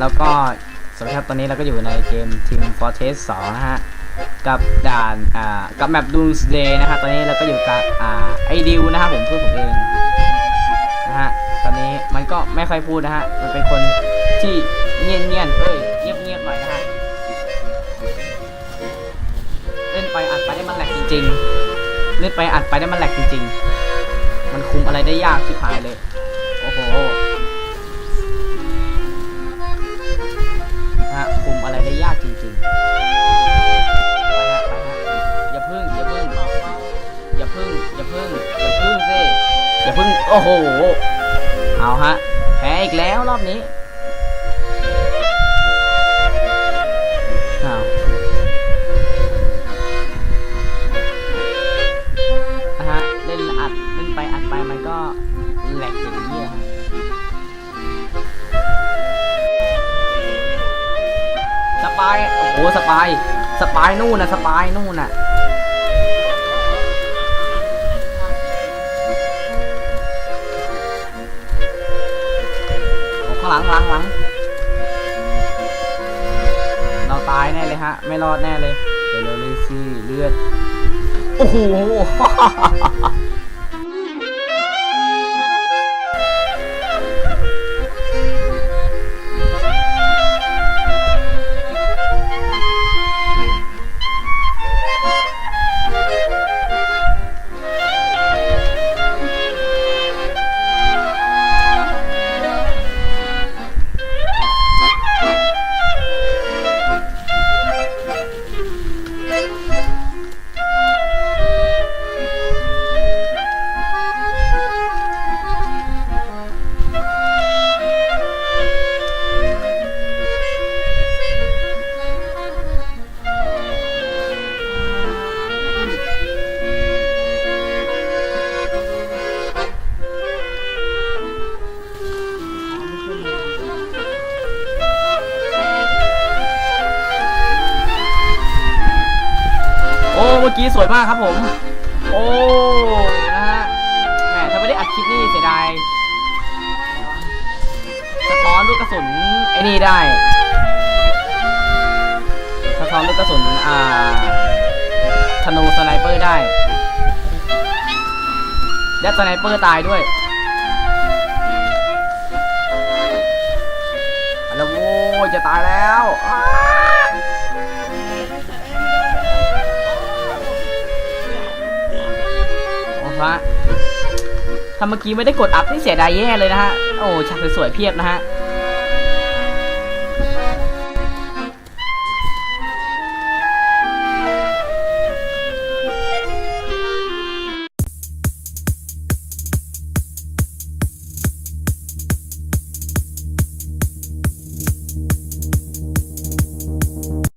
แล้วก็สำหรับตอนนี้เราก็อยู่ในเกม Team Fortress 2 นะฮะ กับด่านอ่ากับแมป Doomsday นะฮะตอนนี้เราก็อยู่กับอ่าไอดิวนะครับผมเพื่อนผมเองนะฮะตอนนี้มันก็ไม่ค่อยพูดนะฮะ มันเป็นคนที่เงียบเงียบเอ้ยเงียบเงียบหน่อยนะฮะเล่นไปอัดไปได้มันแหลกจริง ๆ เล่นไปอัดไปได้มันแหลกจริง ๆ มันคุมอะไรได้ยากชิบหายเลย อย่าพึ่ง โอ้โห เอาฮะ แพ้อีกแล้วรอบนี้อ้านะฮะ เล่นอัด เล่นไปอัดไปมันก็แหลกอย่างนี้ฮะสปาย โอ้โห สปาย สปายนู่นนะสปายนู่นน่ะ หลังข้างหลังข้างหลังเราตายแน่เลยฮะ ไม่รอดแน่เลยเร็วๆเลยสิเลือด โอ้โห มื่อกี้สวยมากครับผม โอ้นะฮะแหมถ้าไม่ได้อัดคลิปนี่เสียดายสะท้อนลูกกระสุนไอ้นี่ได้สะท้อนลูกกระสุนอ่าธนูสไนเปอร์ได้และสไนเปอร์ตายด้วยเอาละโว้จะตายแล้ว อ้าโอ้พระถ้าเมื่อกี้ไม่ได้กดอัพนี่เสียดายแย่เลยนะฮะ โอ้ฉากสวยๆเพียบนะฮะ